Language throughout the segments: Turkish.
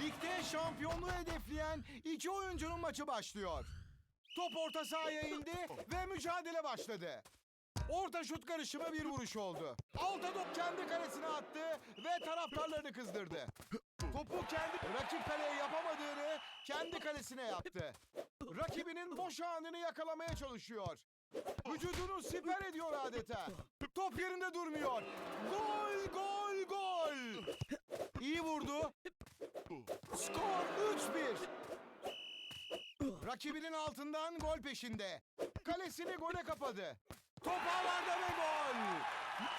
Ligde şampiyonluğu hedefleyen iki oyuncunun maçı başlıyor. Top orta sahaya indi ve mücadele başladı. Orta şut karışımı bir vuruş oldu. Alta top kendi kalesine attı ve taraftarlarını kızdırdı. Topu kendi rakip kaleye yapamadığını kendi kalesine yaptı. Rakibinin boş anını yakalamaya çalışıyor. Vücudunu siper ediyor adeta. Top yerinde durmuyor. Gol, gol, gol. İyi vurdu. Skor 3-1. Rakibinin altından gol peşinde. Kalesini gole kapadı. Top ağlarda ve gol.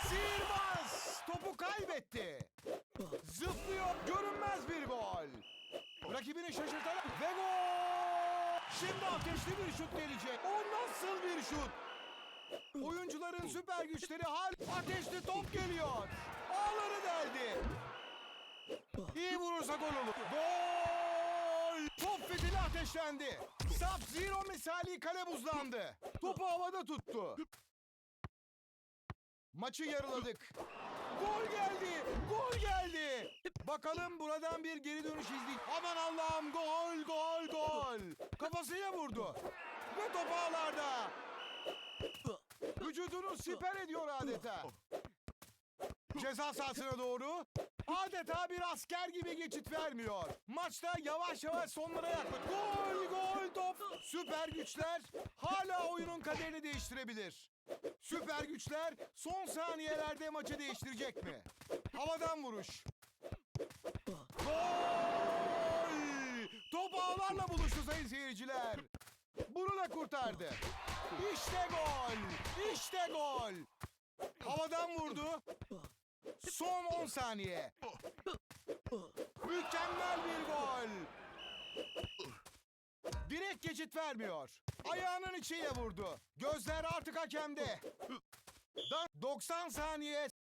Sihirbaz topu kaybetti. Zıplıyor görünmez bir gol. Rakibini şaşırtarak ve gol. Şimdi ateşli bir şut gelecek. O nasıl bir şut? Oyuncuların süper güçleri hal ateşli top geliyor. Ağları deldi. İyi vurursa gol olur. Gol! Ateşlendi. Sub Zero misali kale buzlandı. Topu havada tuttu. Maçı yarıladık. Gol geldi! Gol geldi! Bakalım buradan bir geri dönüş izleyip... Aman Allah'ım gol gol gol! Kafasıyla vurdu. Ve top ağlarda. Vücudunu siper ediyor adeta. Ceza sahasına doğru adeta bir asker gibi geçit vermiyor. Maçta yavaş yavaş sonlara yaklaşıyor. Gol gol top. Süper güçler hala oyunun kaderini değiştirebilir. Süper güçler son saniyelerde maçı değiştirecek mi? Havadan vuruş. Gol! Top ağlarla buluştu sayın seyirciler. Bunu da kurtardı. İşte gol! İşte gol! Havadan vurdu. Son 10 saniye. Mükemmel bir gol. Direkt geçit vermiyor. Ayağının içiyle vurdu. Gözler artık hakemde. Da- 90 saniye